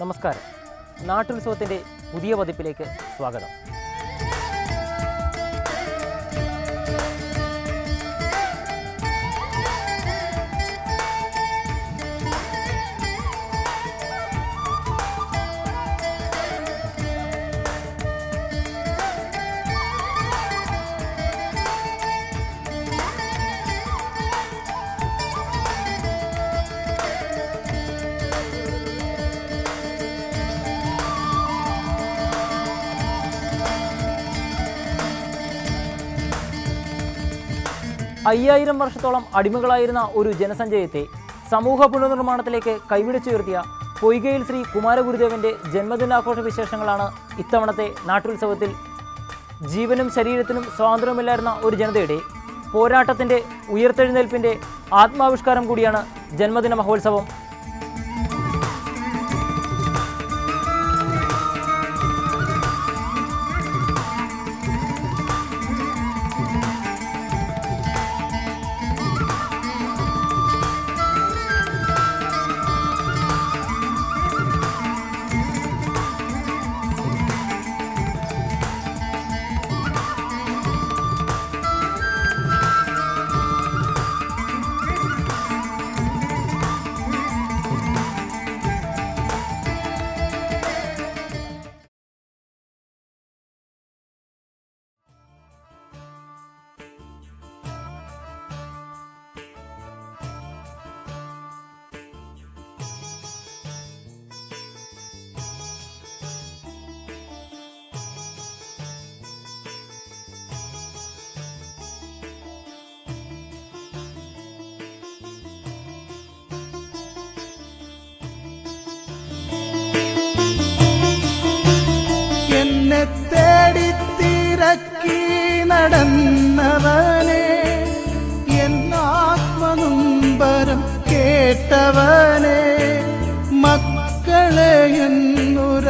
നമസ്കാരം. നാട്ടുത്സവത്തിന്റെ പുതിയ പതിപ്പിലേക്ക് സ്വാഗതം. അയ്യായിരം വർഷത്തോളം അടിമകളായിരുന്ന ഒരു ജനസഞ്ചയത്തെ സമൂഹ പുനർനിർമ്മാണത്തിലേക്ക് കൈവിടിച്ചുയർത്തിയ പൊയ്കയിൽ ശ്രീ കുമാരഗുരുദേവന്റെ ജന്മദിനാഘോഷ വിശേഷങ്ങളാണ് ഇത്തവണത്തെ നാട്ടുത്സവത്തിൽ. ജീവനും ശരീരത്തിനും സ്വാതന്ത്ര്യമില്ലായിരുന്ന ഒരു ജനതയുടെ പോരാട്ടത്തിന്റെ ഉയർത്തെഴുന്നേൽപ്പിന്റെ ആത്മാവിഷ്കാരം കൂടിയാണ് ജന്മദിന മഹോത്സവം.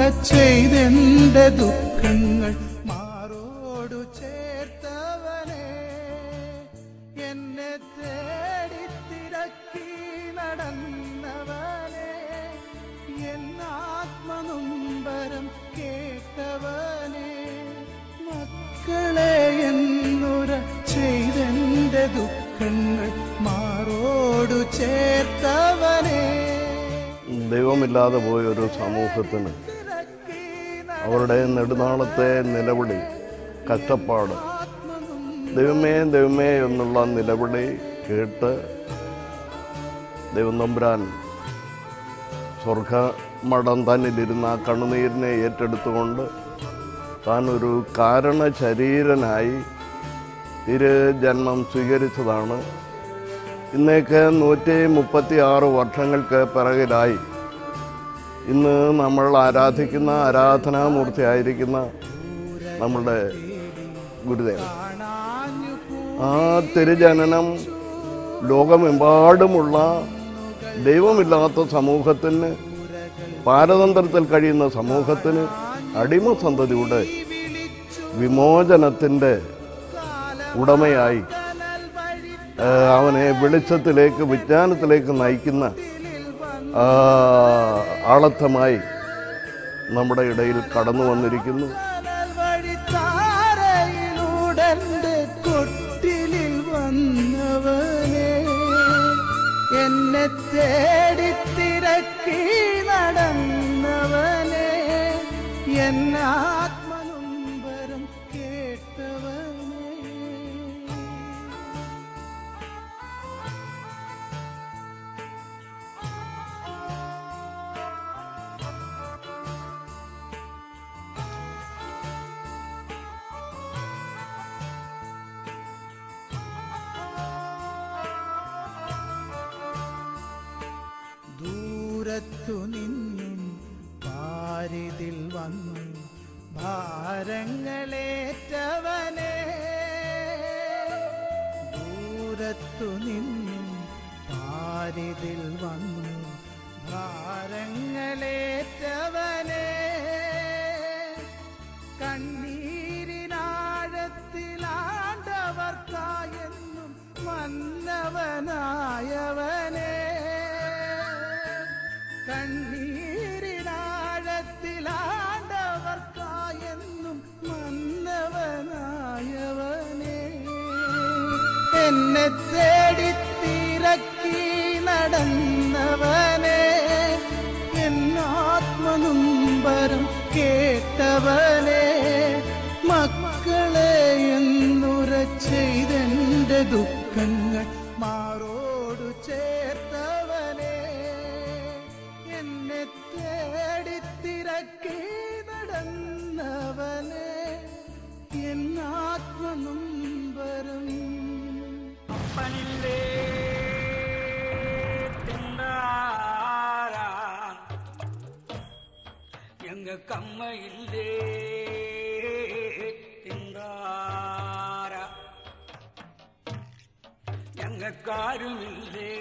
ചെയ്തെന്റെ ദുഃഖങ്ങൾ മാറോടു ചേർത്തവനെ. എന്നെ തേടി തിരക്കി നടന്നവനെ. എന്നാത്മനുംബരം കേട്ടവനെ. മക്കളെ എന്നുര ചെയ്തെന്റെ ദുഃഖങ്ങൾ മാറോടു ചേർത്തവനെ. ദൈവമില്ലാതെ പോയ ഒരു സമൂഹത്തിന് അവരുടെ നെടുനാളത്തെ നിലവിളി കഷ്ടപ്പാട്. ദൈവമേ ദൈവമേ എന്നുള്ള നിലവിളി കേട്ട് ദൈവം നമ്പുരാൻ സ്വർഗമടം തന്നിലിരുന്ന ആ കണ്ണുനീരിനെ ഏറ്റെടുത്തുകൊണ്ട് താൻ ഒരു കാരണ ശരീരനായി തിരുജന്മം സ്വീകരിച്ചതാണ്. ഇന്നേക്ക് നൂറ്റി മുപ്പത്തി ആറ് വർഷങ്ങൾക്ക് പിറകിലായി ഇന്ന് നമ്മൾ ആരാധിക്കുന്ന ആരാധനാമൂർത്തിയായിരിക്കുന്ന നമ്മളുടെ ഗുരുദേവൻ. ആ തിരുജനനം ലോകമെമ്പാടുമുള്ള ദൈവമില്ലാത്ത സമൂഹത്തിന് പാരതന്ത്രത്തിൽ കഴിയുന്ന സമൂഹത്തിന് അടിമ സന്തതിയുടെ വിമോചനത്തിന്റെ ഉടമയായി അവനെ വെളിച്ചത്തിലേക്ക് വിജ്ഞാനത്തിലേക്ക് നയിക്കുന്ന ആളത്തമായി നമ്മുടെ ഇടയിൽ കടന്നു വന്നിരിക്കുന്നു. എന്നെ തേടി തിരക്കി നടന്നവനെ എന്നാത്മനുംബരം ദൂരത്തു നിന്നും പാരിതിൽ വന്നു ഭാരങ്ങളേറ്റവനെ എന്നെ തേടി തിരക്കി നടന്നവനെ എന്നാത്മനുംബരം കേട്ടവനെ മക്കളെ എന്നുര ചെയ്തെന്റെ ദുഃഖങ്ങൾ മാറോടു ചേർത്തവനെ എന്നെ തേടി തിരക്കി നടന്നവനെ എന്നാത്മനുംബരം പനില്ലേ തിന്നാരാ எங்க கம்மையில்லே திந்தார எங்க காருமில்லே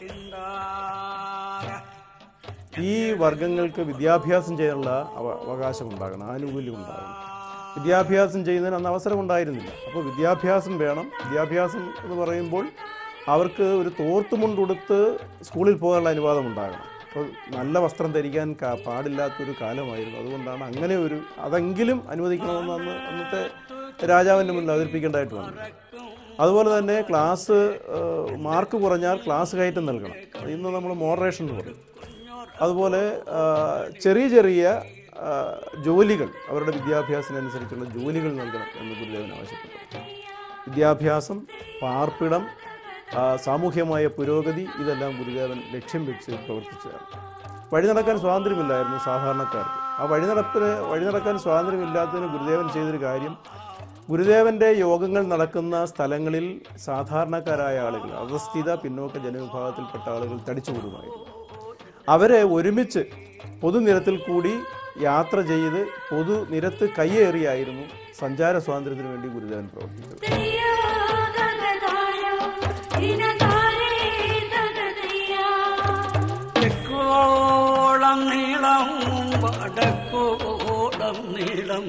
திந்தார ഈ വർഗങ്ങൾക്ക് വിദ്യാഭ്യാസം ചെയ്യാനുള്ള അവ- അവകാശം ഉണ്ടാകണം ആനുകൂല്യം ഉണ്ടാകണം വിദ്യാഭ്യാസം ചെയ്യുന്നതിന് അന്ന് അവസരം ഉണ്ടായിരുന്നില്ല അപ്പോൾ വിദ്യാഭ്യാസം വേണം. വിദ്യാഭ്യാസം എന്ന് പറയുമ്പോൾ അവർക്ക് ഒരു തോർത്തുമുണ്ടുടുത്ത് സ്കൂളിൽ പോകാനുള്ള അനുവാദം ഉണ്ടാകണം. അപ്പോൾ നല്ല വസ്ത്രം ധരിക്കാൻ പാടില്ലാത്തൊരു കാലമായിരുന്നു. അതുകൊണ്ടാണ് അങ്ങനെ ഒരു അതെങ്കിലും അനുവദിക്കണമെന്ന് അന്ന് അന്നത്തെ രാജാവിന്റെ മുന്നിൽ അവതരിപ്പിക്കേണ്ടതായിട്ട് വന്നു അതുപോലെ തന്നെ ക്ലാസ് മാർക്ക് കുറഞ്ഞാൽ ക്ലാസ് കയറ്റം നൽകണം. ഇന്ന് നമ്മൾ മോഡറേഷൻ എന്ന് പറയും. അതുപോലെ ചെറിയ ചെറിയ ജോലികൾ അവരുടെ വിദ്യാഭ്യാസത്തിനനുസരിച്ചുള്ള ജോലികൾ നൽകണം എന്ന് ഗുരുദേവൻ ആവശ്യപ്പെട്ടു. വിദ്യാഭ്യാസം പാർപ്പിടം സാമൂഹ്യമായ പുരോഗതി ഇതെല്ലാം ഗുരുദേവൻ ലക്ഷ്യം വെച്ച് പ്രവർത്തിച്ചതാണ്. വഴി നടക്കാൻ സ്വാതന്ത്ര്യമില്ലായിരുന്നു സാധാരണക്കാർക്ക്. ആ വഴി നടപ്പിന് വഴി നടക്കാൻ സ്വാതന്ത്ര്യമില്ലാത്തതിന് ഗുരുദേവൻ ചെയ്തൊരു കാര്യം ഗുരുദേവന്റെ യോഗങ്ങൾ നടക്കുന്ന സ്ഥലങ്ങളിൽ സാധാരണക്കാരായ ആളുകൾ അവസ്ഥിത പിന്നോക്ക ജനവിഭാഗത്തിൽപ്പെട്ട ആളുകൾ തടിച്ചുകൂടുമായിരുന്നു. അവരെ ഒരുമിച്ച് പൊതുനിരത്തിൽ കൂടി യാത്ര ചെയ്ത് പൊതുനിരത്ത് കയ്യേറിയായിരുന്നു സഞ്ചാര സ്വാതന്ത്ര്യത്തിന് വേണ്ടി ഗുരുദേവൻ പ്രവർത്തിച്ചത്. നീളം വടക്കോളം നീളം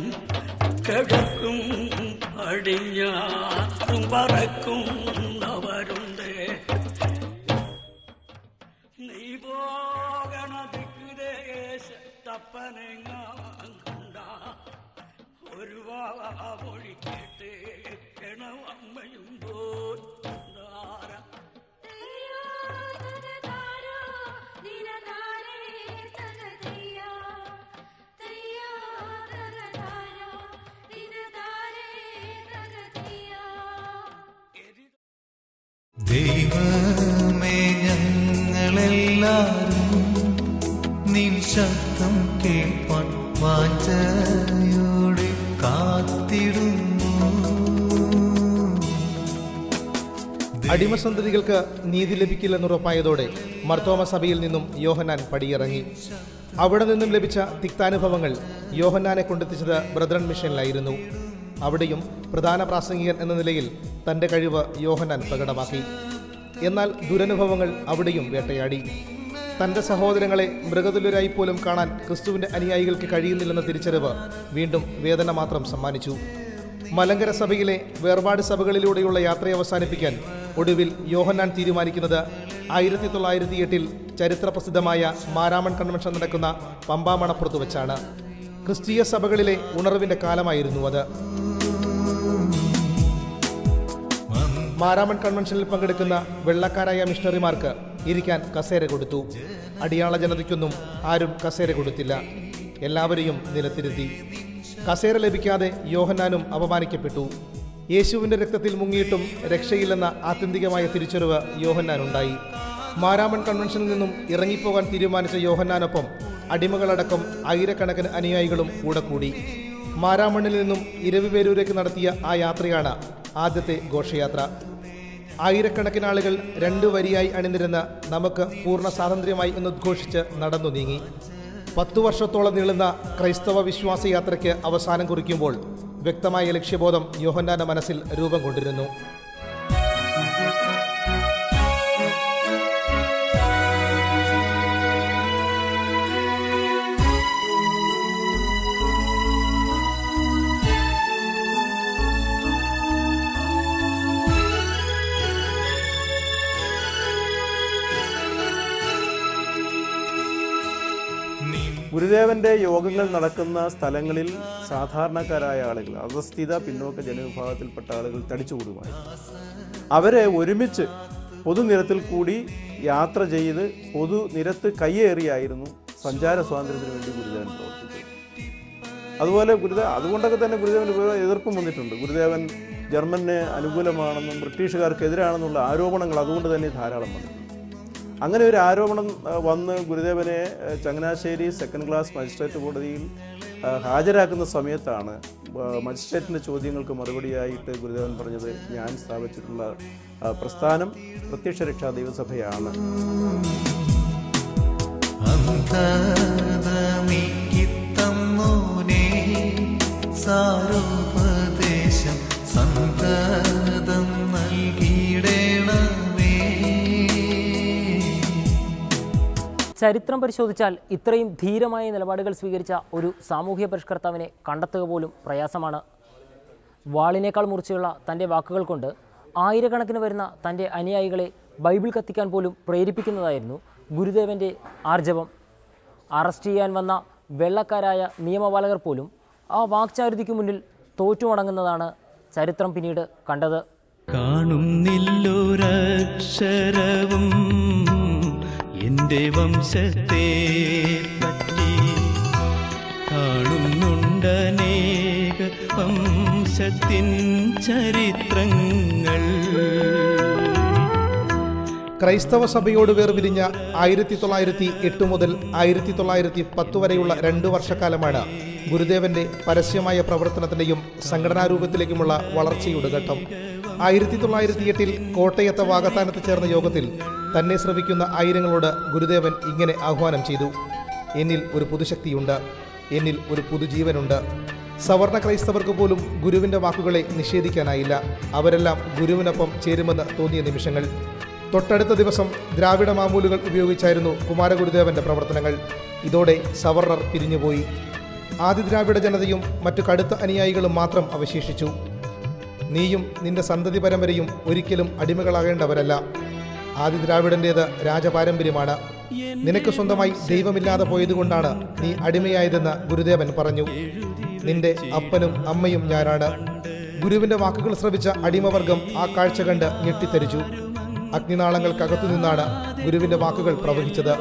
കിഴക്കും പടിഞ്ഞാറും പറക്കുന്നവരുണ്ട് കണ്ട ഒരു വാമൊഴി കേട്ട് കിണവമ്മയും പോരാ ദൈവമേ ഞങ്ങളെല്ലാരും നിൻ ശബ്ദം അടിമസന്തതികൾക്ക് നീതി ലഭിക്കില്ലെന്നുറപ്പായതോടെ മർത്തോമ സഭയിൽ നിന്നും യോഹന്നാൻ പടിയിറങ്ങി. അവിടെ നിന്നും ലഭിച്ച തിക്താനുഭവങ്ങൾ യോഹന്നാനെ കൊണ്ടെത്തിച്ചത് ബ്രദറൻ മിഷനിലായിരുന്നു. അവിടെയും പ്രധാന പ്രാസംഗികൻ എന്ന നിലയിൽ തന്റെ കഴിവ് യോഹന്നാൻ പ്രകടമാക്കി. എന്നാൽ ദുരനുഭവങ്ങൾ അവിടെയും വേട്ടയാടി. തന്റെ സഹോദരങ്ങളെ മൃഗതുല്യരായി പോലും കാണാൻ ക്രിസ്തുവിന്റെ അനുയായികൾക്ക് കഴിയുന്നില്ലെന്ന തിരിച്ചറിവ് വീണ്ടും വേദന മാത്രം സമ്മാനിച്ചു. മലങ്കര സഭയിലെ വേർപാട് സഭകളിലൂടെയുള്ള യാത്രയെ അവസാനിപ്പിക്കാൻ ഒടുവിൽ യോഹന്നാൻ തീരുമാനിക്കുന്നത് ആയിരത്തി തൊള്ളായിരത്തി എട്ടിൽ ചരിത്ര പ്രസിദ്ധമായ മാരാമൺ കൺവെൻഷൻ നടക്കുന്ന പമ്പാമണപ്പുറത്ത് വെച്ചാണ്. ക്രിസ്തീയ സഭകളിലെ ഉണർവിന്റെ കാലമായിരുന്നു അത്. മാരാമൺ കൺവെൻഷനിൽ പങ്കെടുക്കുന്ന വെള്ളക്കാരായ മിഷണറിമാർക്ക് ഇരിക്കാൻ കസേര കൊടുത്തു. അടിയാള ജനതയ്ക്കൊന്നും ആരും കസേര കൊടുത്തില്ല. എല്ലാവരെയും നിലത്തിരുത്തി. കസേര ലഭിക്കാതെ യോഹന്നാനും അപമാനിക്കപ്പെട്ടു. യേശുവിന്റെ രക്തത്തിൽ മുങ്ങിയിട്ടും രക്ഷയില്ലെന്ന ആത്യന്തികമായ തിരിച്ചറിവ് യോഹന്നാനുണ്ടായി. മാരാമൺ കൺവെൻഷനിൽ നിന്നും ഇറങ്ങിപ്പോകാൻ തീരുമാനിച്ച യോഹന്നാനൊപ്പം അടിമകളടക്കം ആയിരക്കണക്കിന് അനുയായികളും കൂടെ കൂടി. മാരാമണ്ണിൽ നിന്നും ഇരവിപേരൂരേക്ക് നടത്തിയ ആ യാത്രയാണ് ആദ്യത്തെ ഘോഷയാത്ര. ആയിരക്കണക്കിന് ആളുകൾ രണ്ടു വരിയായി അണിനിരുന്ന് നമുക്ക് പൂർണ സ്വാതന്ത്ര്യമായി എന്ന് ഉദ്ഘോഷിച്ച് നടന്നു നീങ്ങി. പത്തു വർഷത്തോളം നീളുന്ന ക്രൈസ്തവ വിശ്വാസയാത്രയ്ക്ക് അവസാനം കുറിക്കുമ്പോൾ വ്യക്തമായ ലക്ഷ്യബോധം യോഹന്നാന്റെ മനസ്സിൽ രൂപം കൊണ്ടിരുന്നു. ഗുരുദേവന്റെ യോഗങ്ങൾ നടക്കുന്ന സ്ഥലങ്ങളിൽ സാധാരണക്കാരായ ആളുകൾ അധസ്ഥിത പിന്നോക്ക ജനവിഭാഗത്തിൽപ്പെട്ട ആളുകൾ തടിച്ചുകൂടുമായിരുന്നു അവരെ ഒരുമിച്ച് പൊതുനിരത്തിൽ കൂടി യാത്ര ചെയ്ത് പൊതുനിരത്ത് കയ്യേറിയായിരുന്നു സഞ്ചാര സ്വാതന്ത്ര്യത്തിന് വേണ്ടി ഗുരുദേവൻ പ്രവർത്തിച്ചത്. അതുപോലെ ഗുരുദേവ് അതുകൊണ്ടൊക്കെ തന്നെ ഗുരുദേവന് എതിർപ്പും വന്നിട്ടുണ്ട്. ഗുരുദേവൻ ജർമ്മന് അനുകൂലമാണെന്നും ബ്രിട്ടീഷുകാർക്കെതിരാണെന്നുള്ള ആരോപണങ്ങൾ അതുകൊണ്ട് തന്നെ ധാരാളം വന്നിട്ടുണ്ട്. അങ്ങനെ ഒരു ആരോപണം വന്ന് ഗുരുദേവനെ ചങ്ങനാശ്ശേരി സെക്കൻഡ് ക്ലാസ് മജിസ്ട്രേറ്റ് കോടതിയിൽ ഹാജരാക്കുന്ന സമയത്താണ് മജിസ്ട്രേറ്റിന്റെ ചോദ്യങ്ങൾക്ക് മറുപടിയായിട്ട് ഗുരുദേവൻ പറഞ്ഞത് ഞാൻ സ്ഥാപിച്ചിട്ടുള്ള പ്രസ്ഥാനം പ്രത്യക്ഷ രക്ഷാ ദൈവസഭയാണ് സാരോപദേശം സന്തതം ചരിത്രം പരിശോധിച്ചാൽ ഇത്രയും ധീരമായ നിലപാടുകൾ സ്വീകരിച്ച ഒരു സാമൂഹ്യ പരിഷ്കർത്താവിനെ കണ്ടെത്തുക പോലും പ്രയാസമാണ്. വാളിനേക്കാൾ മുറിച്ചുള്ള തന്റെ വാക്കുകൾ കൊണ്ട് ആയിരക്കണക്കിന് വരുന്ന തന്റെ അനുയായികളെ ബൈബിൾ കത്തിക്കാൻ പോലും പ്രേരിപ്പിക്കുന്നതായിരുന്നു ഗുരുദേവന്റെ ആർജവം. അറസ്റ്റ് ചെയ്യാൻ വന്ന വെള്ളക്കാരായ നിയമപാലകർ പോലും ആ വാക്ചാരുതിക്ക് മുന്നിൽ തോറ്റുമടങ്ങുന്നതാണ് ചരിത്രം പിന്നീട് കണ്ടത്. കാണുന്നില്ലൊരക്ഷരവും എന്റെ വംശത്തെ പറ്റി കാണുന്നുണ്ടനേക വംശത്തിൻ ചരിത്രങ്ങൾ. ക്രൈസ്തവ സഭയോട് വേർപിരിഞ്ഞ ആയിരത്തി തൊള്ളായിരത്തി എട്ട് മുതൽ ആയിരത്തി തൊള്ളായിരത്തി പത്ത് വരെയുള്ള രണ്ട് വർഷക്കാലമാണ് ഗുരുദേവന്റെ പരസ്യമായ പ്രവർത്തനത്തിന്റെയും സംഘടനാരൂപത്തിലേക്കുമുള്ള വളർച്ചയുടെ ഘട്ടം. ആയിരത്തി തൊള്ളായിരത്തി എട്ടിൽ കോട്ടയത്തെ വാഗത്താനത്ത് ചേർന്ന യോഗത്തിൽ തന്നെ ശ്രവിക്കുന്ന ആയിരങ്ങളോട് ഗുരുദേവൻ ഇങ്ങനെ ആഹ്വാനം ചെയ്തു. എന്നിൽ ഒരു പുതുശക്തിയുണ്ട് എന്നിൽ ഒരു പുതുജീവനുണ്ട്. സവർണ ക്രൈസ്തവർക്ക് പോലും ഗുരുവിന്റെ വാക്കുകളെ നിഷേധിക്കാനായില്ല. അവരെല്ലാം ഗുരുവിനൊപ്പം ചേരുമെന്ന് തോന്നിയ നിമിഷങ്ങൾ. തൊട്ടടുത്ത ദിവസം ദ്രാവിഡ മാമൂലുകൾ ഉപയോഗിച്ചായിരുന്നു കുമാരഗുരുദേവന്റെ പ്രവർത്തനങ്ങൾ. ഇതോടെ സവർണർ പിരിഞ്ഞുപോയി. ആദി ദ്രാവിഡ ജനതയും മറ്റു കടുത്ത അനുയായികളും മാത്രം അവശേഷിച്ചു. നീയും നിന്റെ സന്തതി പരമ്പരയും ഒരിക്കലും അടിമകളാകേണ്ടവരല്ല. ആദി ദ്രാവിഡന്റേത് രാജപാരമ്പര്യമാണ്. നിനക്ക് സ്വന്തമായി ദൈവമില്ലാതെ പോയതുകൊണ്ടാണ് നീ അടിമയായതെന്ന് ഗുരുദേവൻ പറഞ്ഞു. നിന്റെ അപ്പനും അമ്മയും ഞാനാണ്. ഗുരുവിന്റെ വാക്കുകൾ ശ്രവിച്ച അടിമവർഗം ആ കാഴ്ച കണ്ട് ഞെട്ടിത്തരിച്ചു അഗ്നിനാളങ്ങൾക്കകത്തു നിന്നാണ് ഗുരുവിന്റെ വാക്കുകൾ പ്രവഹിച്ചത്.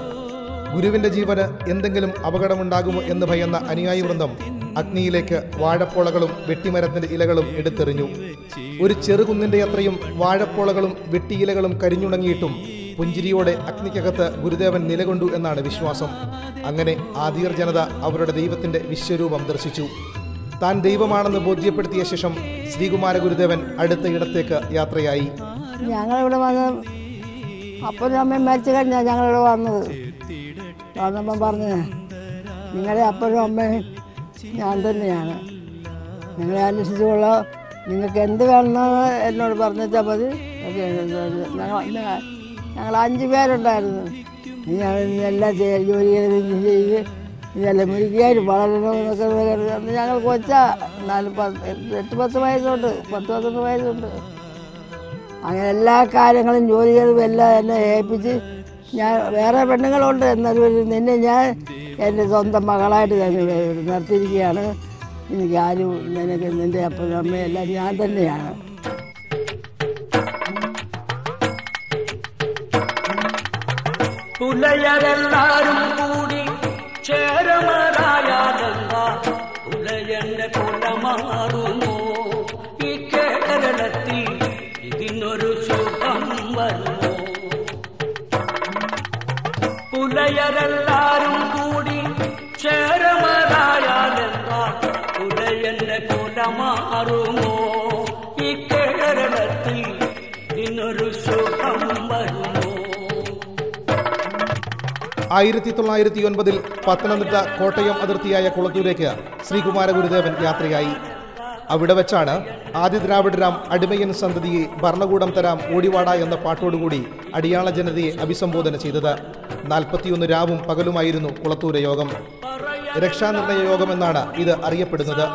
ഗുരുവിന്റെ ജീവന് എന്തെങ്കിലും അപകടമുണ്ടാകുമോ എന്ന് ഭയന്ന അനുയായി വൃന്ദം അഗ്നിയിലേക്ക് വാഴപ്പോളകളും വെട്ടിമരത്തിന്റെ ഇലകളും എടുത്തെറിഞ്ഞു. ഒരു ചെറുകുന്നിന്റെ അത്രയും വാഴപ്പോളകളും വെട്ടിയിലകളും കരിഞ്ഞുണങ്ങിയിട്ടും പുഞ്ചിരിയോടെ അഗ്നിക്കകത്ത് ഗുരുദേവൻ നിലകൊണ്ടു എന്നാണ് വിശ്വാസം. അങ്ങനെ ആദിയർ ജനത അവരുടെ ദൈവത്തിന്റെ വിശ്വരൂപം ദർശിച്ചു. താൻ ദൈവമാണെന്ന് ബോധ്യപ്പെടുത്തിയ ശേഷം ശ്രീകുമാര ഗുരുദേവൻ അടുത്ത ഇടത്തേക്ക് യാത്രയായി. ഞങ്ങളിവിടെ വന്ന് അപ്പനും മരിച്ചു കഴിഞ്ഞാൽ ഞങ്ങളിവിടെ വന്നത്. വന്നപ്പം പറഞ്ഞു നിങ്ങളുടെ അപ്പനും അമ്മയും ഞാൻ തന്നെയാണ്. നിങ്ങളെ അന്വേഷിച്ചുകൊള്ളാം. നിങ്ങൾക്ക് എന്ത് വേണമെന്ന് എന്നോട് പറഞ്ഞാൽ മതി. ഞങ്ങൾ അഞ്ച് പേരുണ്ടായിരുന്നു. ഞാൻ എല്ലാം ചെയ്യ ജോലി ചെയ്ത് ഇതെല്ലാം മുഴുകിയാലും വളരണം എന്നൊക്കെ പറഞ്ഞ് അന്ന് ഞങ്ങൾ കൊച്ച. നാല് പത്ത് എട്ട് പത്ത് വയസ്സുണ്ട്. പത്ത് പത്തൊന്ന് വയസ്സുണ്ട്. അങ്ങനെ എല്ലാ കാര്യങ്ങളും ജോലികളും എല്ലാം എന്നെ ഏൽപ്പിച്ച് ഞാൻ വേറെ പെണ്ണുങ്ങളുണ്ട്. എന്നാലും നിന്നെ ഞാൻ എന്റെ സ്വന്തം മകളായിട്ട് ഞാൻ നിർത്തിയിരിക്കുകയാണ്. എനിക്ക് ആരും നിനക്ക് നിന്റെ അപ്പനും അമ്മയെല്ലാം എല്ലാം ഞാൻ തന്നെയാണ്. പുലയരെല്ലാരും കൂടി ചേരമരായാലെന്താ പുലയന്റെ മാറുന്നു. ഈ കേരളത്തിൽ ഇതിനൊരു സുഖം വരുന്നു. പുലയരെല്ലാരും ആയിരത്തി തൊള്ളായിരത്തി ഒൻപതിൽ പത്തനംതിട്ട കോട്ടയം അതിർത്തിയായ കുളത്തൂരേക്ക് ശ്രീകുമാര ഗുരുദേവൻ യാത്രയായി. അവിടെ വെച്ചാണ് ആദി ദ്രാവിഡരാം അടിമയൻ സന്തതിയെ ഭരണകൂടം തരാം ഓടിവാട എന്ന പാട്ടോടുകൂടി അടിയാള ജനതയെ അഭിസംബോധന ചെയ്തത്. നാൽപ്പത്തിയൊന്ന് രാവും പകലുമായിരുന്നു കുളത്തൂര യോഗം. രക്ഷാനിർണയ യോഗം എന്നാണ് ഇത് അറിയപ്പെടുന്നത്.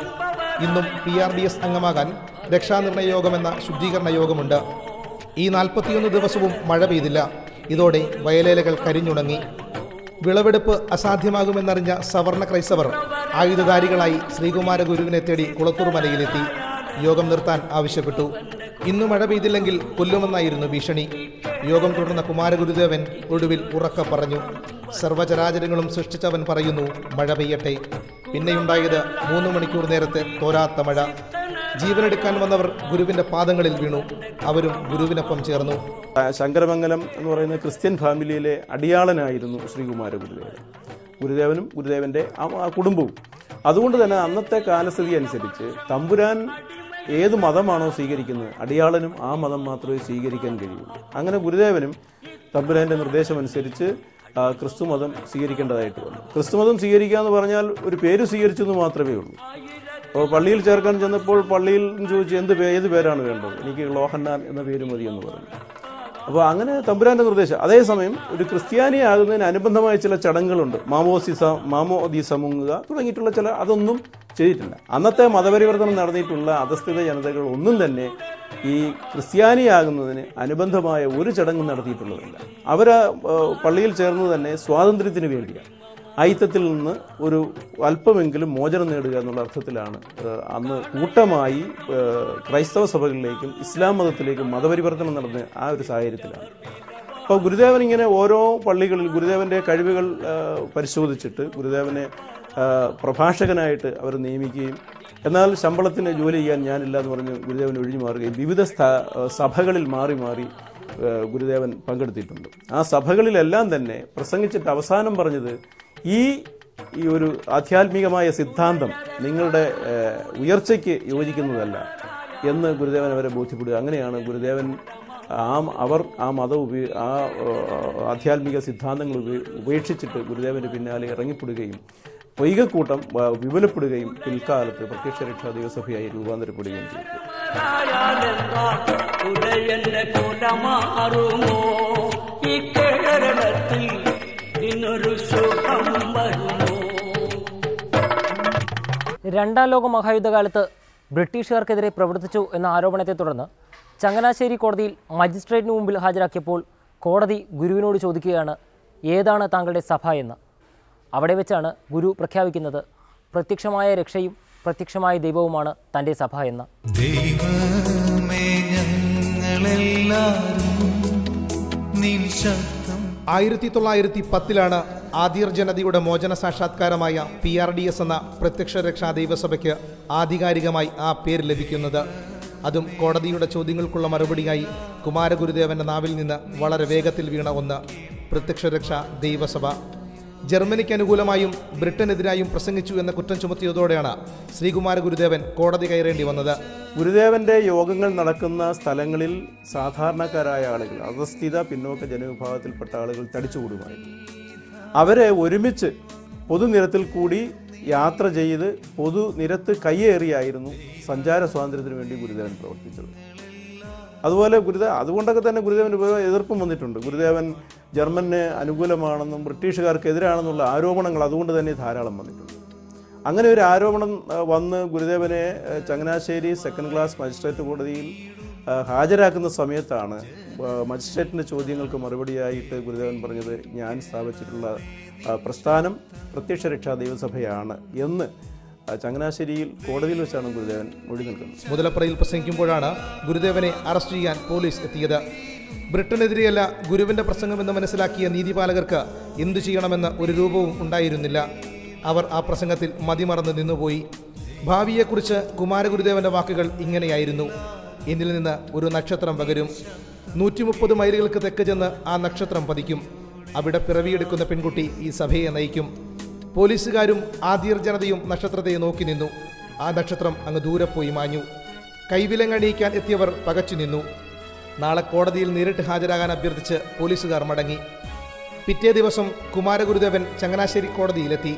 ഇന്നും പി ആർ ഡി എസ് അംഗമാകാൻ രക്ഷാനിർണയ യോഗം എന്ന ശുദ്ധീകരണ യോഗമുണ്ട്. ഈ നാൽപ്പത്തിയൊന്ന് ദിവസവും മഴ പെയ്തില്ല. ഇതോടെ വയലേലകൾ കരിഞ്ഞുണങ്ങി. വിളവെടുപ്പ് അസാധ്യമാകുമെന്നറിഞ്ഞ സവർണ ക്രൈസ്തവർ ആയുധധാരികളായി ശ്രീകുമാര ഗുരുവിനെ തേടി കുളത്തൂർ മലയിലെത്തി. യോഗം നിർത്താൻ ആവശ്യപ്പെട്ടു. ഇന്നു മഴ പെയ്തില്ലെങ്കിൽ കൊല്ലുമെന്നായിരുന്നു ഭീഷണി. യോഗം തുടർന്ന കുമാരഗുരുദേവൻ ഒടുവിൽ ഉറക്ക പറഞ്ഞു. സർവചരാചരങ്ങളും സൃഷ്ടിച്ചവൻ പറയുന്നു മഴ പെയ്യട്ടെ. പിന്നെയുണ്ടായത് മൂന്ന് മണിക്കൂർ നേരത്തെ തോരാത്ത മഴ. ജീവനെടുക്കാൻ വന്നവർ ഗുരുവിന്റെ പാദങ്ങളിൽ വീണു. അവരും ഗുരുവിനൊപ്പം ചേർന്നു. ശങ്കരമംഗലം എന്ന് പറയുന്ന ക്രിസ്ത്യൻ ഫാമിലിയിലെ അടിയാളനായിരുന്നു ശ്രീകുമാര ഗുരുദേവൻ. ഗുരുദേവനും ഗുരുദേവന്റെ കുടുംബവും. അതുകൊണ്ട് തന്നെ അന്നത്തെ കാലസ്ഥിതി അനുസരിച്ച് തമ്പുരാൻ ഏത് മതമാണോ സ്വീകരിക്കുന്നത് അടിയാളനും ആ മതം മാത്രമേ സ്വീകരിക്കാൻ കഴിയുള്ളൂ അങ്ങനെ ഗുരുദേവനും തമ്പുരാന്റെ നിർദ്ദേശമനുസരിച്ച് ക്രിസ്തു മതം സ്വീകരിക്കേണ്ടതായിട്ട് വന്നു. ക്രിസ്തു മതം സ്വീകരിക്കുക എന്ന് പറഞ്ഞാൽ ഒരു പേര് സ്വീകരിച്ചു എന്ന് മാത്രമേ ഉള്ളൂ. അപ്പോൾ പള്ളിയിൽ ചേർക്കാൻ ചെന്നപ്പോൾ പള്ളിയിൽ ചോദിച്ചു എന്ത് പേ ഏത് പേരാണ് വേണ്ടത്? എനിക്ക് ലോഹന്നാൻ എന്ന പേര് മതി എന്ന് പറഞ്ഞു. അപ്പോൾ അങ്ങനെ തമ്പുരാന്റെ നിർദ്ദേശം. അതേസമയം ഒരു ക്രിസ്ത്യാനിയാകുന്നതിന് അനുബന്ധമായ ചില ചടങ്ങുകളുണ്ട്. മാമോസിസ മാമോദീസ മുങ്ങുക തുടങ്ങിയിട്ടുള്ള ചില അതൊന്നും ചെയ്തിട്ടില്ല. അന്നത്തെ മതപരിവർത്തനം നടന്നിട്ടുള്ള അധസ്ഥിത ജനതകൾ ഒന്നും തന്നെ ഈ ക്രിസ്ത്യാനിയാകുന്നതിന് അനുബന്ധമായ ഒരു ചടങ്ങും നടത്തിയിട്ടുള്ളതല്ല. അവർ പള്ളിയിൽ ചേർന്നത് തന്നെ സ്വാതന്ത്ര്യത്തിന് വേണ്ടിയാണ്. അയിത്തത്തിൽ നിന്ന് ഒരു അല്പമെങ്കിലും മോചനം നേടുക എന്നുള്ള അർത്ഥത്തിലാണ് അന്ന് കൂട്ടമായി ക്രൈസ്തവ സഭകളിലേക്കും ഇസ്ലാം മതത്തിലേക്കും മതപരിവർത്തനം നടന്ന ആ ഒരു സാഹചര്യത്തിലാണ്. അപ്പോൾ ഗുരുദേവൻ ഇങ്ങനെ ഓരോ പള്ളികളിൽ ഗുരുദേവന്റെ കഴിവുകൾ പരിശോധിച്ചിട്ട് ഗുരുദേവനെ പ്രഭാഷകനായിട്ട് അവർ നിയമിക്കുകയും എന്നാൽ ശമ്പളത്തിന് ജോലി ചെയ്യാൻ ഞാനില്ല എന്ന് പറഞ്ഞ് ഗുരുദേവൻ ഒഴിഞ്ഞു മാറുകയും വിവിധ സഭകളിൽ മാറി മാറി ഗുരുദേവൻ പങ്കെടുത്തിട്ടുണ്ട്. ആ സഭകളിലെല്ലാം തന്നെ പ്രസംഗിച്ചിട്ട് അവസാനം പറഞ്ഞത് ഈ ഈ ഒരു ആധ്യാത്മികമായ സിദ്ധാന്തം നിങ്ങളുടെ ഉയർച്ചയ്ക്ക് യോജിക്കുന്നതല്ല എന്ന് ഗുരുദേവൻ അവരെ ബോധ്യപ്പെടുക. അങ്ങനെയാണ് ഗുരുദേവൻ ആ അവർ ആ മതം ഉപയോ ആ ആധ്യാത്മിക സിദ്ധാന്തങ്ങൾ ഉപേക്ഷിച്ചിട്ട് ഗുരുദേവന്റെ പിന്നാലെ ഇറങ്ങിപ്പെടുകയും വൈകക്കൂട്ടം വിപുലപ്പെടുകയും പിൽക്കാലത്ത് പ്രത്യക്ഷ രക്ഷാ ദിവസഭയായി രൂപാന്തരപ്പെടുകയും ചെയ്തു. സുഖം രണ്ടാം ലോക മഹായുദ്ധകാലത്ത് ബ്രിട്ടീഷുകാർക്കെതിരെ പ്രവർത്തിച്ചു എന്ന ആരോപണത്തെ തുടർന്ന് ചങ്ങനാശ്ശേരി കോടതിയിൽ മജിസ്ട്രേറ്റിന് മുമ്പിൽ ഹാജരാക്കിയപ്പോൾ കോടതി ഗുരുവിനോട് ചോദിക്കുകയാണ് ഏതാണ് താങ്കളുടെ സഭ എന്ന്? അവിടെ വെച്ചാണ് ഗുരു പ്രഖ്യാപിക്കുന്നത് പ്രത്യക്ഷമായ രക്ഷയും പ്രത്യക്ഷമായ ദൈവവുമാണ് തന്റെ സഭ എന്ന്. ദൈവമേ ഞങ്ങളെല്ലാരും നിൻ ആയിരത്തി തൊള്ളായിരത്തി പത്തിലാണ് ആദിർ ജനതയുടെ മോചന സാക്ഷാത്കാരമായ പി ആർ ഡി എസ് എന്ന പ്രത്യക്ഷ രക്ഷാ ദൈവസഭയ്ക്ക് ആധികാരികമായി ആ പേര് ലഭിക്കുന്നത്. അതും കോടതിയുടെ ചോദ്യങ്ങൾക്കുള്ള മറുപടിയായി കുമാരഗുരുദേവന്റെ നാവിൽ നിന്ന് വളരെ വേഗത്തിൽ വീണ ഒന്ന് പ്രത്യക്ഷ രക്ഷാ ദൈവസഭ. ജർമ്മനിക്ക് അനുകൂലമായും ബ്രിട്ടനെതിരായും പ്രസംഗിച്ചു എന്ന കുറ്റം ചുമത്തിയതോടെയാണ് ശ്രീകുമാര ഗുരുദേവൻ കോടതി കയറേണ്ടി വന്നത്. ഗുരുദേവന്റെ യോഗങ്ങൾ നടക്കുന്ന സ്ഥലങ്ങളിൽ സാധാരണക്കാരായ ആളുകൾ അധസ്ഥിത പിന്നോക്ക ജനവിഭാഗത്തിൽപ്പെട്ട ആളുകൾ തടിച്ചുകൂടുമായിരുന്നു. അവരെ ഒരുമിച്ച് പൊതുനിരത്തിൽ കൂടി യാത്ര ചെയ്ത് പൊതുനിരത്ത് കയ്യേറിയായിരുന്നു സഞ്ചാര സ്വാതന്ത്ര്യത്തിന് വേണ്ടി ഗുരുദേവൻ പ്രവർത്തിച്ചത്. അതുപോലെ ഗുരുദേവ അതുകൊണ്ടൊക്കെ തന്നെ ഗുരുദേവന് എതിർപ്പും വന്നിട്ടുണ്ട്. ഗുരുദേവൻ ജർമ്മന് അനുകൂലമാണെന്നും ബ്രിട്ടീഷുകാർക്ക് ആരോപണങ്ങൾ അതുകൊണ്ട് തന്നെ ധാരാളം വന്നിട്ടുണ്ട്. അങ്ങനെ ഒരു ആരോപണം വന്ന് ഗുരുദേവനെ ചങ്ങനാശ്ശേരി സെക്കൻഡ് ക്ലാസ് മജിസ്ട്രേറ്റ് കോടതിയിൽ ഹാജരാക്കുന്ന സമയത്താണ് മജിസ്ട്രേറ്റിന്റെ ചോദ്യങ്ങൾക്ക് മറുപടിയായിട്ട് ഗുരുദേവൻ പറഞ്ഞത് ഞാൻ സ്ഥാപിച്ചിട്ടുള്ള പ്രസ്ഥാനം പ്രത്യക്ഷ രക്ഷാ ദൈവസഭയാണ് എന്ന് ചങ്ങനാശ്ശേരിയിൽ കോടതിയിൽ വെച്ചാണ് ഗുരുദേവൻ മൊഴി നൽകുന്നത്. മുതലപ്പുറയിൽ പ്രസംഗിക്കുമ്പോഴാണ് ഗുരുദേവനെ അറസ്റ്റ് ചെയ്യാൻ പോലീസ് എത്തിയത്. ബ്രിട്ടനെതിരെയല്ല ഗുരുവിന്റെ പ്രസംഗമെന്ന് മനസ്സിലാക്കിയ നീതിപാലകർക്ക് എന്തു ചെയ്യണമെന്ന് ഒരു രൂപവും ഉണ്ടായിരുന്നില്ല. അവർ ആ പ്രസംഗത്തിൽ മതിമറന്ന് നിന്നുപോയി. ഭാവിയെക്കുറിച്ച് കുമാരഗുരുദേവന്റെ വാക്കുകൾ ഇങ്ങനെയായിരുന്നു. എന്നിൽ നിന്ന് ഒരു നക്ഷത്രം പകരും. നൂറ്റി മുപ്പത് മൈലുകൾക്ക് തെക്ക് ചെന്ന് ആ നക്ഷത്രം പതിക്കും. അവിടെ പിറവിയെടുക്കുന്ന പെൺകുട്ടി ഈ സഭയെ നയിക്കും. പോലീസുകാരും ആദിർ ജനതയും നക്ഷത്രത്തെ നോക്കി നിന്നു. ആ നക്ഷത്രം അങ്ങ് ദൂരെ പോയി മാഞ്ഞു. കൈവിലങ്ങണിയിക്കാൻ എത്തിയവർ പകച്ചു നിന്നു. നാളെ കോടതിയിൽ നേരിട്ട് ഹാജരാകാൻ അഭ്യർത്ഥിച്ച് പോലീസുകാർ മടങ്ങി. പിറ്റേ ദിവസം കുമാരഗുരുദേവൻ ചങ്ങനാശ്ശേരി കോടതിയിലെത്തി.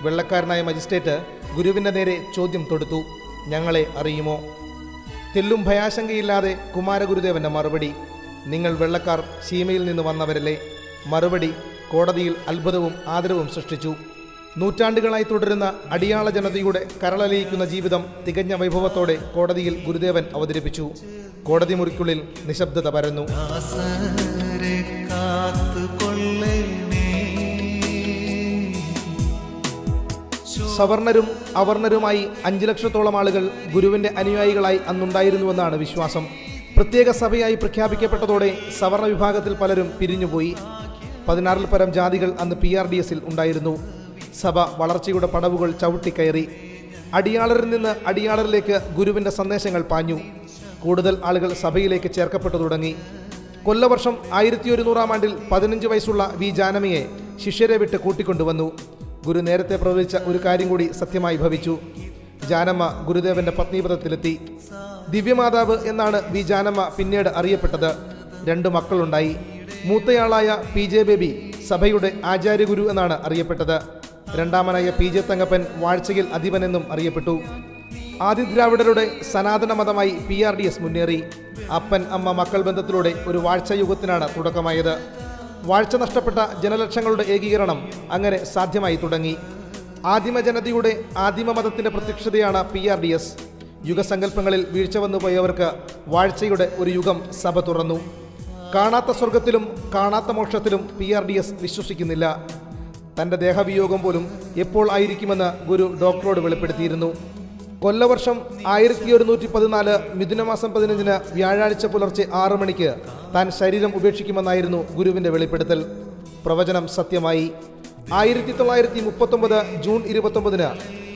വെള്ളക്കാരനായ മജിസ്ട്രേറ്റ് ഗുരുവിന്റെ നേരെ ചോദ്യം തൊടുത്തു. ഞങ്ങളെ അറിയുമോ? തെല്ലും ഭയാശങ്കയില്ലാതെ കുമാരഗുരുദേവന്റെ മറുപടി നിങ്ങൾ വെള്ളക്കാർ സീമയിൽ നിന്ന് വന്നവരല്ലേ? മറുപടി കോടതിയിൽ അത്ഭുതവും ആദരവും സൃഷ്ടിച്ചു. നൂറ്റാണ്ടുകളായി തുടരുന്ന അടിയാള ജനതയുടെ കരളലിയിക്കുന്ന ജീവിതം തികഞ്ഞ വൈഭവത്തോടെ കോടതിയിൽ ഗുരുദേവൻ അവതരിപ്പിച്ചു. കോടതി മുറിക്കുള്ളിൽ നിശബ്ദത പരന്നു. സവർണരും അവർണരുമായി അഞ്ചു ലക്ഷത്തോളം ആളുകൾ ഗുരുവിന്റെ അനുയായികളായി അന്നുണ്ടായിരുന്നുവെന്നാണ് വിശ്വാസം. പ്രത്യേക സഭയായി പ്രഖ്യാപിക്കപ്പെട്ടതോടെ സവർണ വിഭാഗത്തിൽ പലരും പിരിഞ്ഞുപോയി. പതിനാറിൽ പരം ജാതികൾ അന്ന് പി ആർ ഡി എസിൽ ഉണ്ടായിരുന്നു. സഭ വളർച്ചയുടെ പടവുകൾ ചവിട്ടിക്കയറി. അടിയാളരിൽ നിന്ന് അടിയാളരിലേക്ക് ഗുരുവിന്റെ സന്ദേശങ്ങൾ പാഞ്ഞു. കൂടുതൽ ആളുകൾ സഭയിലേക്ക് ചേർക്കപ്പെട്ടു തുടങ്ങി. കൊല്ലവർഷം ആയിരത്തി ഒരുന്നൂറാം ആണ്ടിൽ പതിനഞ്ച് വയസ്സുള്ള വി ജാനമിയെ ശിഷ്യരെ വിട്ട് കൂട്ടിക്കൊണ്ടുവന്നു. ഗുരു നേരത്തെ പ്രവചിച്ച ഒരു കാര്യം കൂടി സത്യമായി ഭവിച്ചു. ജാനമ്മ ഗുരുദേവന്റെ പത്നീപഥത്തിലെത്തി. ദിവ്യമാതാവ് എന്നാണ് വി ജാനമ്മ പിന്നീട് അറിയപ്പെട്ടത്. രണ്ട് മക്കളുണ്ടായി. മൂത്തയാളായ പി ജെ ബേബി സഭയുടെ ആചാര്യഗുരു എന്നാണ് അറിയപ്പെട്ടത്. രണ്ടാമനായ പി ജെ തങ്കപ്പൻ വാഴ്ചയിൽ അധിപനെന്നും അറിയപ്പെട്ടു. ആദിദ്രാവിഡരുടെ സനാതന മതമായി പി ആർ ഡി എസ് മുന്നേറി. അപ്പൻ അമ്മ മക്കൾ ബന്ധത്തിലൂടെ ഒരു വാഴ്ചയുഗത്തിനാണ് തുടക്കമായത്. വാഴ്ച നഷ്ടപ്പെട്ട ജനലക്ഷങ്ങളുടെ ഏകീകരണം അങ്ങനെ സാധ്യമായി തുടങ്ങി. ആദിമ ജനതയുടെ ആദിമ മതത്തിന്റെ പ്രത്യക്ഷതയാണ് പി ആർ ഡി എസ്. യുഗസങ്കല്പങ്ങളിൽ വീഴ്ച വന്നുപോയവർക്ക് വാഴ്ചയുടെ ഒരു യുഗം സഭ തുറന്നു. കാണാത്ത സ്വർഗത്തിലും കാണാത്ത മോക്ഷത്തിലും പി ആർ ഡി എസ് വിശ്വസിക്കുന്നില്ല. തന്റെ ദേഹവിയോഗം പോലും എപ്പോൾ ആയിരിക്കുമെന്ന് ഗുരു ഡോക്ടറോട് വെളിപ്പെടുത്തിയിരുന്നു. കൊല്ലവർഷം ആയിരത്തി ഒരുന്നൂറ്റി പതിനാല് മിഥുനമാസം പതിനഞ്ചിന് വ്യാഴാഴ്ച പുലർച്ചെ ആറു മണിക്ക് താൻ ശരീരം ഉപേക്ഷിക്കുമെന്നായിരുന്നു ഗുരുവിന്റെ വെളിപ്പെടുത്തൽ. പ്രവചനം സത്യമായി. ആയിരത്തി തൊള്ളായിരത്തി മുപ്പത്തൊമ്പത് ജൂൺ ഇരുപത്തൊമ്പതിന്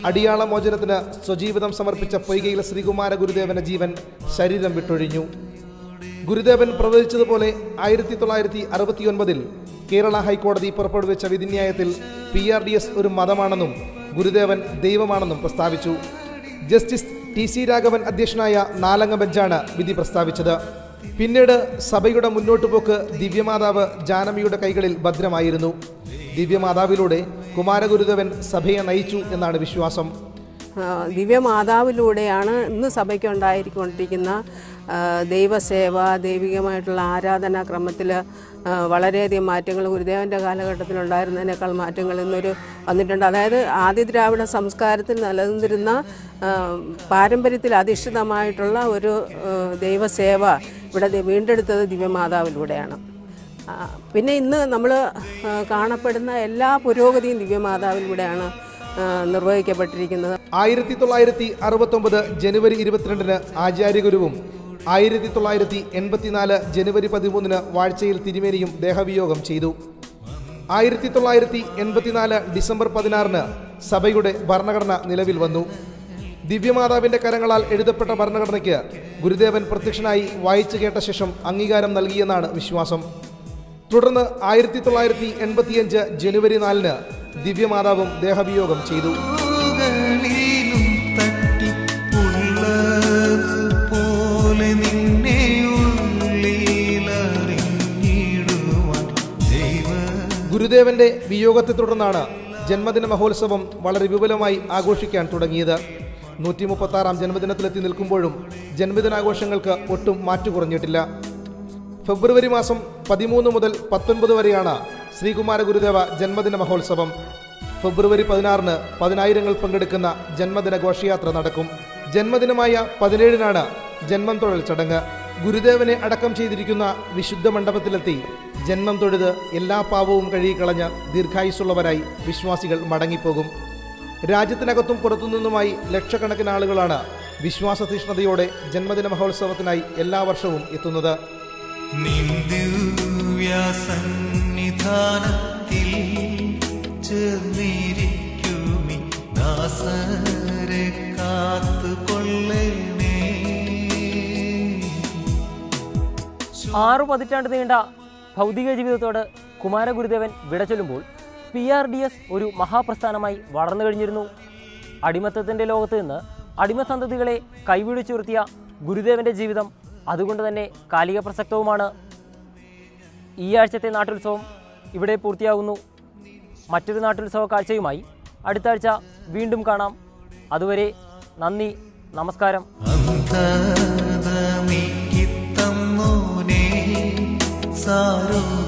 അടിയാള മോചനത്തിന് സ്വജീവിതം സമർപ്പിച്ച പൊയ്കയിലെ ശ്രീകുമാര ഗുരുദേവന്റെ ജീവൻ ശരീരം വിട്ടൊഴിഞ്ഞു. ഗുരുദേവൻ പ്രവചിച്ചതുപോലെ ആയിരത്തി തൊള്ളായിരത്തി അറുപത്തിയൊൻപതിൽ കേരള ഹൈക്കോടതി പുറപ്പെടുവിച്ച വിധിന്യായത്തിൽ പി ആർ ഡി എസ് ഒരു മതമാണെന്നും ഗുരുദേവൻ ദൈവമാണെന്നും പ്രസ്താവിച്ചു. ജസ്റ്റിസ് ടി സി രാഘവൻ അധ്യക്ഷനായ നാലംഗ ബെഞ്ചാണ് വിധി പ്രസ്താവിച്ചത്. പിന്നീട് സഭയുടെ മുന്നോട്ടു പോക്ക് ദിവ്യമാതാവ് ജാനമിയുടെ കൈകളിൽ ഭദ്രമായിരുന്നു. ദിവ്യമാതാവിലൂടെ കുമാരഗുരുദേവൻ സഭയെ നയിച്ചു എന്നാണ് വിശ്വാസം. ദിവ്യമാതാവിലൂടെയാണ് ഇന്ന് സഭയ്ക്ക് ഉണ്ടായിരിക്കൊണ്ടിരിക്കുന്ന ദൈവസേവ ദൈവികമായിട്ടുള്ള ആരാധനാ ക്രമത്തിൽ വളരെയധികം മാറ്റങ്ങൾ ഗുരുദേവന്റെ കാലഘട്ടത്തിലുണ്ടായിരുന്നതിനേക്കാൾ മാറ്റങ്ങൾ ഇന്നൊരു വന്നിട്ടുണ്ട്. അതായത് ആദ്യ ദ്രാവിഡ സംസ്കാരത്തിൽ നിലനിന്നിരുന്ന പാരമ്പര്യത്തിൽ അധിഷ്ഠിതമായിട്ടുള്ള ഒരു ദൈവസേവ ഇവിടെ വീണ്ടെടുത്തത് ദിവ്യമാതാവിലൂടെയാണ്. പിന്നെ ഇന്ന് നമ്മൾ കാണപ്പെടുന്ന എല്ലാ പുരോഗതിയും ദിവ്യമാതാവിലൂടെയാണ് നിർവഹിക്കപ്പെട്ടിരിക്കുന്നത്. ആയിരത്തി തൊള്ളായിരത്തി അറുപത്തൊമ്പത് ജനുവരി ഇരുപത്തിരണ്ടിന് ആചാര്യഗുരുവും ആയിരത്തി തൊള്ളായിരത്തി എൺപത്തിനാല് ജനുവരി പതിമൂന്നിന് വാഴ്ചയിൽ തിരുമേനിയും ദേഹവിയോഗം ചെയ്തു. ആയിരത്തി തൊള്ളായിരത്തി എൺപത്തിനാല് ഡിസംബർ പതിനാറിന് സഭയുടെ ഭരണഘടന നിലവിൽ വന്നു. ദിവ്യമാതാവിന്റെ കരങ്ങളാൽ എഴുതപ്പെട്ട ഭരണഘടനയ്ക്ക് ഗുരുദേവൻ പ്രത്യക്ഷനായി വായിച്ചു കേട്ട ശേഷം അംഗീകാരം നൽകിയെന്നാണ് വിശ്വാസം. തുടർന്ന് ആയിരത്തി തൊള്ളായിരത്തി എൺപത്തിയഞ്ച് ജനുവരി നാലിന് ദിവ്യമാതാവും ദേഹവിയോഗം ചെയ്തു ും. ഗുരുദേവന്റെ വിയോഗത്തെ തുടർന്നാണ് ജന്മദിന മഹോത്സവം വളരെ വിപുലമായി ആഘോഷിക്കാൻ തുടങ്ങിയത്. നൂറ്റി മുപ്പത്തി ആറാം ജന്മദിനത്തിലെത്തി നിൽക്കുമ്പോഴും ജന്മദിനാഘോഷങ്ങൾക്ക് ഒട്ടും മാറ്റു കുറഞ്ഞിട്ടില്ല. ഫെബ്രുവരി മാസം പതിമൂന്ന് മുതൽ പത്തൊൻപത് വരെയാണ് ശ്രീകുമാര ഗുരുദേവ ജന്മദിന മഹോത്സവം. ഫെബ്രുവരി പതിനാറിന് പതിനായിരങ്ങൾ പങ്കെടുക്കുന്ന ജന്മദിന ഘോഷയാത്ര നടക്കും. ജന്മദിനമായ പതിനേഴിനാണ് ജന്മം തൊഴൽ ചടങ്ങ്. ഗുരുദേവനെ അടക്കം ചെയ്തിരിക്കുന്ന വിശുദ്ധ മണ്ഡപത്തിലെത്തി ജന്മം തൊഴുത് എല്ലാ പാപവും കഴുകിക്കളഞ്ഞ് ദീർഘായുസുള്ളവരായി വിശ്വാസികൾ മടങ്ങിപ്പോകും. രാജ്യത്തിനകത്തും പുറത്തുനിന്നുമായി ലക്ഷക്കണക്കിന് ആളുകളാണ് വിശ്വാസതീഷ്ണതയോടെ ജന്മദിന മഹോത്സവത്തിനായി എല്ലാ വർഷവും എത്തുന്നത്. ചേർന്നിരിക്കുമി ദാസരെ ആറു പതിറ്റാണ്ട് നീണ്ട ഭൗതിക ജീവിതത്തോട് കുമാരഗുരുദേവൻ വിട ചൊല്ലുമ്പോൾ പി ആർ ഡി എസ് ഒരു മഹാപ്രസ്ഥാനമായി വളർന്നു കഴിഞ്ഞിരുന്നു. അടിമത്തത്തിന്റെ ലോകത്ത് നിന്ന് അടിമസന്തതികളെ കൈപിടിച്ചുയർത്തിയ ഗുരുദേവന്റെ ജീവിതം അതുകൊണ്ട് തന്നെ കാലിക പ്രസക്തവുമാണ്. ഈ ആഴ്ചത്തെ നാട്ടുത്സവം ഇവിടെ പൂർത്തിയാകുന്നു. മറ്റൊരു നാട്ടുത്സവ കാഴ്ചയുമായി അടുത്ത ആഴ്ച വീണ്ടും കാണാം. അതുവരെ നന്ദി നമസ്കാരം. सारो